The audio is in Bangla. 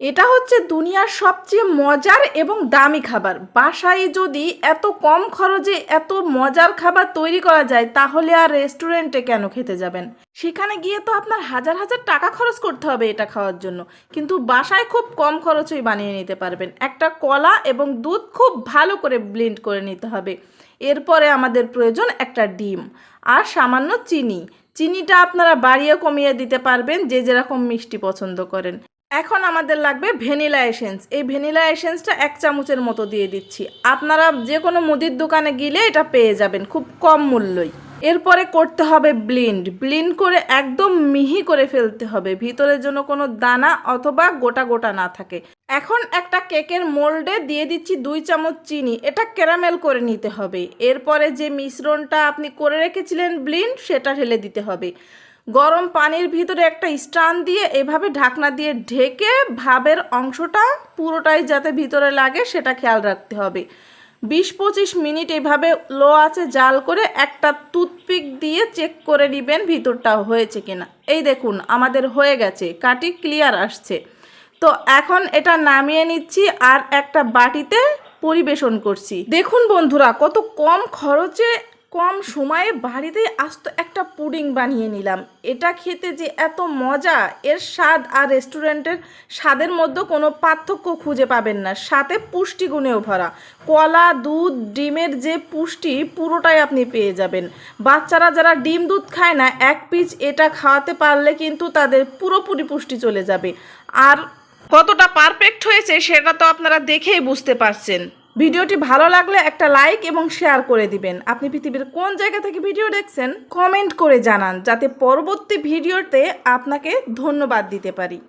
এটা হচ্ছে দুনিয়ার সবচেয়ে মজার এবং দামি খাবার। বাসায় যদি এত কম খরচে এত মজার খাবার তৈরি করা যায়, তাহলে আর রেস্টুরেন্টে কেন খেতে যাবেন? সেখানে গিয়ে তো আপনার হাজার হাজার টাকা খরচ করতে হবে এটা খাওয়ার জন্য। কিন্তু বাসায় খুব কম খরচেই বানিয়ে নিতে পারবেন। একটা কলা এবং দুধ খুব ভালো করে ব্লেন্ড করে নিতে হবে। এরপরে আমাদের প্রয়োজন একটা ডিম আর সামান্য চিনি। চিনিটা আপনারা বাড়িয়ে কমিয়ে দিতে পারবেন যে যেরকম মিষ্টি পছন্দ করেন। এখন আমাদের লাগবে ভ্যানিলা এসেন্স। এই ভ্যানিলা এসেন্সটা এক চামচের মতো দিয়ে দিচ্ছি। আপনারা যে কোনো মুদির দোকানে গেলে এটা পেয়ে যাবেন খুব কম মূল্যই। এরপরে করতে হবে ব্লিন্ড। ব্লিন্ড করে একদম মিহি করে ফেলতে হবে। ভিতরের জন্য কোনো দানা অথবা গোটা গোটা না থাকে। এখন একটা কেকের মোল্ডে দিয়ে দিচ্ছি দুই চামচ চিনি। এটা ক্যারামেল করে নিতে হবে। এরপরে যে মিশ্রণটা আপনি করে রেখেছিলেন ব্লিন্ড, সেটা ঢেলে দিতে হবে। গরম পানির ভিতরে একটা স্টান দিয়ে এভাবে ঢাকনা দিয়ে ঢেকে ভাবের অংশটা পুরোটাই যাতে ভিতরে লাগে সেটা খেয়াল রাখতে হবে। বিশ পঁচিশ মিনিট এভাবে লো আছে জাল করে একটা টুথপিক দিয়ে চেক করে নেবেন ভিতরটা হয়েছে কিনা। এই দেখুন, আমাদের হয়ে গেছে কাটি ক্লিয়ার আসছে। তো এখন এটা নামিয়ে নিচ্ছি আর একটা বাটিতে পরিবেশন করছি। দেখুন বন্ধুরা, কত কম খরচে কম সময়ে বাড়িতে আস্ত একটা পুডিং বানিয়ে নিলাম। এটা খেতে যে এত মজা, এর স্বাদ আর রেস্টুরেন্টের স্বাদের মধ্যে কোনো পার্থক্য খুঁজে পাবেন না। সাথে পুষ্টিগুণেও ভরা। কলা, দুধ, ডিমের যে পুষ্টি, পুরোটাই আপনি পেয়ে যাবেন। বাচ্চারা যারা ডিম দুধ খায় না, এক পিস এটা খাওয়াতে পারলে কিন্তু তাদের পুরোপুরি পুষ্টি চলে যাবে। আর কতটা পারফেক্ট হয়েছে সেটা তো আপনারা দেখেই বুঝতে পারছেন। ভিডিওটি ভালো লাগলে একটা লাইক এবং শেয়ার করে দিবেন। আপনি পৃথিবীর কোন জায়গা থেকে ভিডিও দেখছেন, কমেন্ট করে জানান, যাতে পরবর্তী ভিডিওতে আপনাকে ধন্যবাদ দিতে পারি।